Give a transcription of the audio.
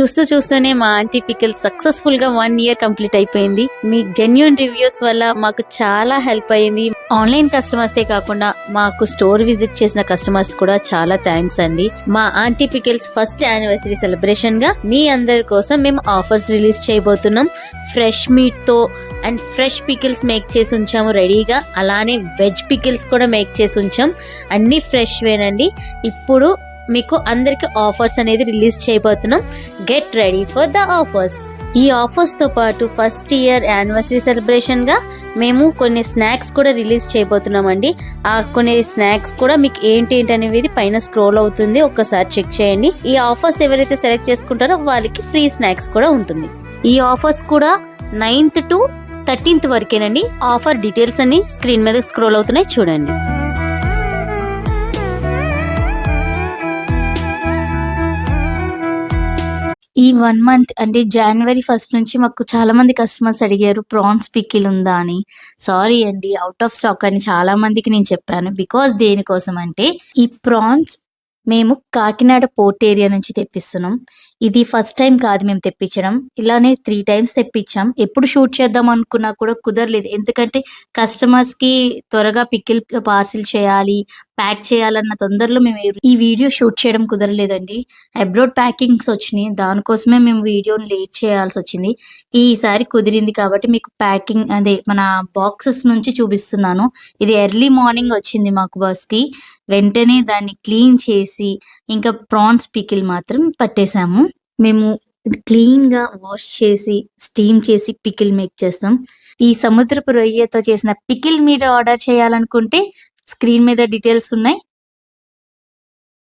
చూస్తూ చూస్తూనే మా ఆంటీ పికిల్ సక్సెస్ఫుల్గా వన్ ఇయర్ కంప్లీట్ అయిపోయింది. మీ జెన్యున్ రివ్యూస్ వల్ల మాకు చాలా హెల్ప్ అయింది. ఆన్లైన్ కస్టమర్సే కాకుండా మాకు స్టోర్ విజిట్ చేసిన కస్టమర్స్ కూడా చాలా థ్యాంక్స్ అండి. మా ఆంటీ పికిల్స్ ఫస్ట్ యానివర్సరీ సెలబ్రేషన్గా మీ అందరి కోసం మేము ఆఫర్స్ రిలీజ్ చేయబోతున్నాం. ఫ్రెష్ మీట్తో అండ్ ఫ్రెష్ పికిల్స్ మేక్ చేసి ఉంచాము రెడీగా అలానే వెజ్ పికిల్స్ కూడా మేక్ చేసి ఉంచాం. అన్ని ఫ్రెష్ వేనండి. ఇప్పుడు మీకు అందరికి ఆఫర్స్ అనేది రిలీజ్ చేయబోతున్నాం. Get ready for the offers ఈ ఆఫర్స్తో పాటు ఫస్ట్ ఇయర్ యానివర్సరీ సెలబ్రేషన్గా మేము కొన్ని స్నాక్స్ కూడా రిలీజ్ చేయబోతున్నాం అండి ఆ కొన్ని స్నాక్స్ కూడా మీకు ఏంటి ఏంటి అనేది పైన స్క్రోల్ అవుతుంది. ఒక్కసారి చెక్ చేయండి. ఈ ఆఫర్స్ ఎవరైతే సెలెక్ట్ చేసుకుంటారో వాళ్ళకి ఫ్రీ స్నాక్స్ కూడా ఉంటుంది. ఈ ఆఫర్స్ కూడా నైన్త్ టు థర్టీన్త్ వరకేనండి. ఆఫర్ డీటెయిల్స్ అన్ని స్క్రీన్ మీద స్క్రోల్ అవుతున్నాయి. చూడండి. ఈ వన్ మంత్ అంటే జనవరి ఫస్ట్ నుంచి మాకు చాలా మంది కస్టమర్స్ అడిగారు ప్రాన్స్ పిక్కిల్ ఉందా అని. సారీ అండి అవుట్ ఆఫ్ స్టాక్ అని చాలా మందికి నేను చెప్పాను. బికాస్ దేనికోసం అంటే ఈ ప్రాన్స్ మేము కాకినాడ పోర్ట్ ఏరియా నుంచి తెప్పిస్తున్నాం. ఇది ఫస్ట్ టైం కాదు మేము తెప్పించడం. ఇలానే త్రీ టైమ్స్ తెప్పించాం. ఎప్పుడు షూట్ చేద్దాం అనుకున్నా కూడా కుదరలేదు. ఎందుకంటే కస్టమర్స్కి త్వరగా పికిల్ పార్సిల్ చేయాలి ప్యాక్ చేయాలన్న తొందరలో మేము ఈ వీడియో షూట్ చేయడం కుదరలేదండి. అబ్రోడ్ ప్యాకింగ్స్ వచ్చినాయి. దానికోసమే మేము వీడియోని లేట్ చేయాల్సి వచ్చింది. ఈసారి కుదిరింది కాబట్టి మీకు ప్యాకింగ్ అదే మన బాక్సెస్ నుంచి చూపిస్తున్నాను. ఇది ఎర్లీ మార్నింగ్ వచ్చింది మాకు బస్కి. వెంటనే దాన్ని క్లీన్ చేసి ఇంకా ప్రాన్స్ పికిల్ మాత్రం పట్టేశాము మేము క్లీన్గా వాష్ చేసి స్టీమ్ చేసి పికిల్ మేక్ చేస్తాం. ఈ సముద్రపు రొయ్యతో చేసిన పికిల్ మీరు ఆర్డర్ చేయాలనుకుంటే స్క్రీన్ మీద డీటెయిల్స్ ఉన్నాయి.